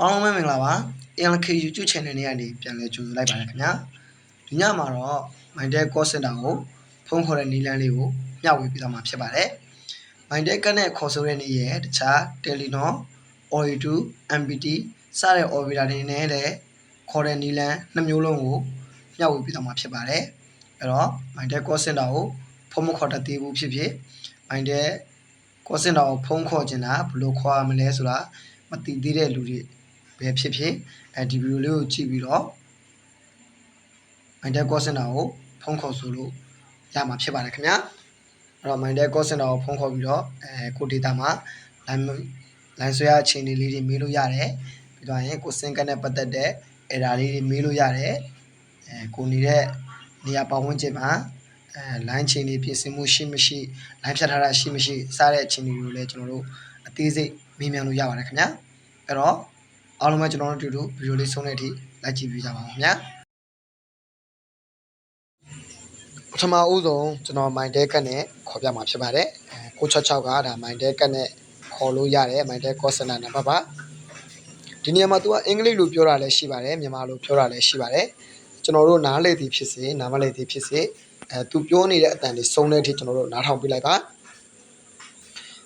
အားလုံးပဲမင်္ဂလာပါ ALK YouTube channel နဲ့ကနေပြန်လည်ကြိုဆိုလိုက်ပါတယ်ခင်ဗျာဒီညမှာတော့ Mindel Call Center ကိုဖုန်းခေါ်တဲ့နည်းလမ်းလေးကိုမျှဝေပေးသွားမှာဖြစ်ပါတယ် Mindel ကနဲ့ခေါ်ဆိုတဲ့နည်းရဲ့တခြား Telenor Ooredoo MPT စတဲ့ operator တွေနဲ့လည်းခေါ်တဲ့နည်းလမ်းနှစ်မျိုးလုံးကိုမျှဝေပေးသွားမှာဖြစ်ပါတယ်အဲ့တော့ Mindel Call Center ကိုဖုန်းမခေါ်တတ်သေးဘူးဖြစ်ဖြစ် Mindel Call Center ကိုဖုန်းခေါ်ချင်တာဘယ်လိုခေါ်ရမလဲဆိုတာမသိသေးတဲ့လူတွေ ပဲဖြစ်ဖြစ်အဲဒီဗီဒီယိုလေးကိုကြည့်ပြီးတော့ Mindel Call Center ကိုဖုန်းခေါ်ဆိုလို့ရမှာဖြစ်ပါတယ်ခင်ဗျာအဲ့တော့ Mindel Call Center ကိုဖုန်းခေါ်ပြီးတော့အဲကို data မှာ line line ဆွဲရအခြေအနေလေးတွေမေးလို့ရတယ်ပြီးတော့ရင်ကိုစင်ကနဲ့ပတ်သက်တဲ့ error လေးတွေမေးလို့ရတယ်အဲကိုနေတဲ့နေရာပတ်ဝန်းကျင်မှာအဲ line ချိန်တွေပြင်ဆင်မှုရှိမရှိ line ဖြတ်ထားတာရှိမရှိစတဲ့အခြေအနေတွေကိုလည်းကျွန်တော်တို့အသေးစိတ်မေးမြန်းလို့ရပါတယ်ခင်ဗျာအဲ့တော့ အားလုံးပဲကျွန်တော်တို့တူတူဗီဒီယိုလေးဆုံးတဲ့အထိလိုက်ကြည့်ပေးကြပါဦးခင်ဗျာပထမဦးဆုံးကျွန်တော် Mindel ကတ်နဲ့ခေါ်ပြမှာဖြစ်ပါတယ်အဲ666ကဒါ Mindel ကတ်နဲ့ခေါ်လို့ရတယ် Mindel call center နံပါတ်ပါဒီနေရာမှာ तू ကအင်္ဂလိပ်လိုပြောတာလည်းရှိပါတယ်မြန်မာလိုပြောတာလည်းရှိပါတယ်ကျွန်တော်တို့နားလေသည်ဖြစ်စေနားမလေသည်ဖြစ်စေအဲ तू ပြောနေတဲ့အတန်တွေစုံတဲ့အထိကျွန်တော်တို့နားထောင်ပြလိုက်ပါ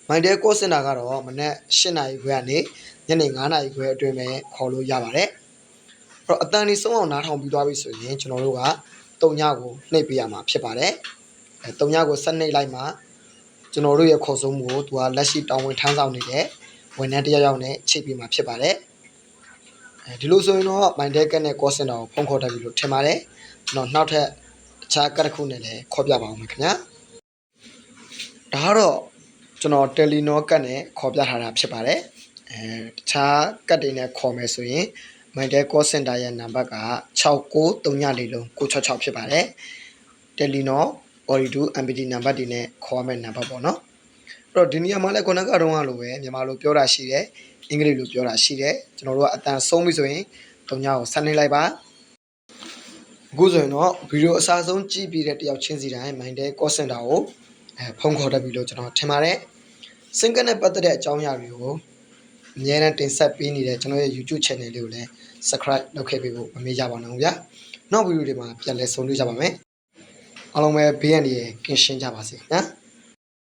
Mindel call center ကတော့မနက်8နာရီခွဲကနေ ညနေ9နာရီခွဲအတွင်းပဲခေါ်လို့ရပါတယ်။အဲ့တော့အတန်ဒီဆုံးအောင်နားထောင်ပြီးသွားပြီဆိုရင်ကျွန်တော်တို့ကတုံညကိုနှိပ်ပေးရမှာဖြစ်ပါတယ်။အဲတုံညကိုဆက်နှိပ်လိုက်မှကျွန်တော်တို့ရဲ့ခေါ်ဆုံးမှုကိုသူကလက်ရှိတောင်းဝင်ထမ်းဆောင်နေတဲ့ဝန်ထမ်းတစ်ယောက်ယောက်နဲ့ချိတ်ပြီးမှာဖြစ်ပါတယ်။အဲဒီလိုဆိုရင်တော့ Mindel ကနဲ့ call center ကိုဖုန်းခေါ်တတ်ပြီလို့ထင်ပါတယ်။နောက်နောက်ထပ်အခြားကတ်တစ်ခုနဲ့လည်းခေါ်ပြပါအောင်ခင်ဗျာ။ဒါကတော့ကျွန်တော် Telenor ကတ်နဲ့ခေါ်ပြထားတာဖြစ်ပါတယ်။ အဲတခြားကတ်တွေနဲ့ခေါ်မယ်ဆိုရင် Mindel Call Center ရဲ့နံပါတ်က6934လုံး966ဖြစ်ပါတယ်။ Telenor Ooredoo MPT နံပါတ်တွေနဲ့ခေါ်ရမယ့်နံပါတ်ပေါ့နော်။အဲ့တော့ဒီနေရာမှာလည်းခုနကတော့လိုပဲမြန်မာလိုပြောတာရှိတယ်။အင်္ဂလိပ်လိုပြောတာရှိတယ်။ကျွန်တော်တို့ကအတန်ဆုံးပြီဆိုရင်တုံညာကိုဆက်နေလိုက်ပါ။အခုဆိုရင်တော့ဗီဒီယိုအစားဆုံးကြည့်ပြီးတဲ့တယောက်ချင်းစီတိုင်း Mindel Call Center ကိုအဲဖုန်းခေါ်တတ်ပြီလို့ကျွန်တော်ထင်ပါတယ်။စင်ကနဲ့ပတ်သက်တဲ့အကြောင်းအရာတွေကို အများနဲ့တင်ဆက်ပေးနေတဲ့ကျွန်တော်ရဲ့ YouTube channel လေးကိုလည်း subscribe လုပ်ခဲ့ပေးဖို့မမေ့ကြပါနဲ့ဗျာနောက်ဗီဒီယိုတွေမှာပြန်လည်ဆုံတွေ့ကြပါမယ်အားလုံးပဲဘေးရန်တွေကင်းရှင်းကြပါစေခင်ဗျာ